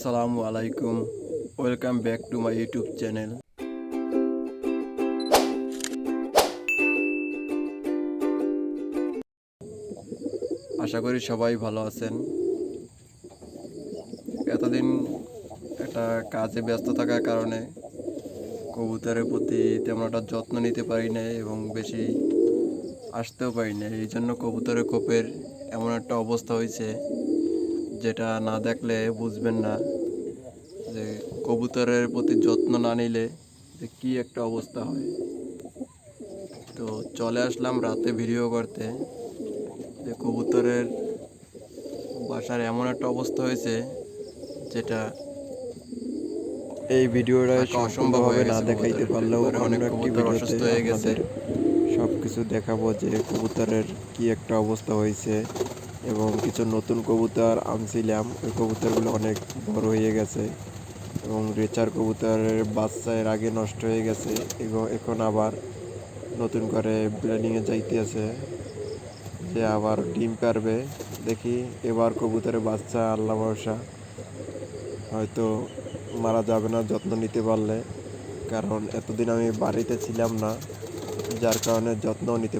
আসসালামু আলাইকুম। Welcome back to my YouTube channel. আশা করি সবাই ভালো আছেন। এতদিন একটা কাজে ব্যস্ত থাকার কারণে কবুতরের প্রতি তেমন একটা যত্ন নিতে পারি না এবং বেশি আসতেও পারি না এই জন্য কবুতরের কোপের এমন একটা অবস্থা হয়েছে যেটা না দেখলে বুঝবেন না যে কবুতরের প্রতি যত্ন না নিলে যে কী একটা অবস্থা হয়। তো চলে আসলাম রাতে ভিডিও করতে যে কবুতরের বাসার এমন একটা অবস্থা হয়েছে যেটা এই ভিডিওটা অসম্ভবভাবে না দেখাইতে পারলেও অনেক কবুতর অসুস্থ হয়ে গেছে। সব কিছু দেখাবো যে কবুতরের কি একটা অবস্থা হয়েছে। এবং কিছু নতুন কবুতর আনছিলাম। ওই কবুতরগুলো অনেক বড় হয়ে গেছে এবং রেচার কবুতরের বাচ্চা এর আগে নষ্ট হয়ে গেছে এবং এখন আবার নতুন করে ব্রিডিংয়ে যাইতে আছে যে আবার ডিম পারবে। দেখি এবার কবুতরের বাচ্চা আল্লাহ ভরসা। হয়তো মারা যাবে না যত্ন নিতে পারলে, কারণ এতদিন আমি বাড়িতে ছিলাম না, যার কারণে যত্ন নিতে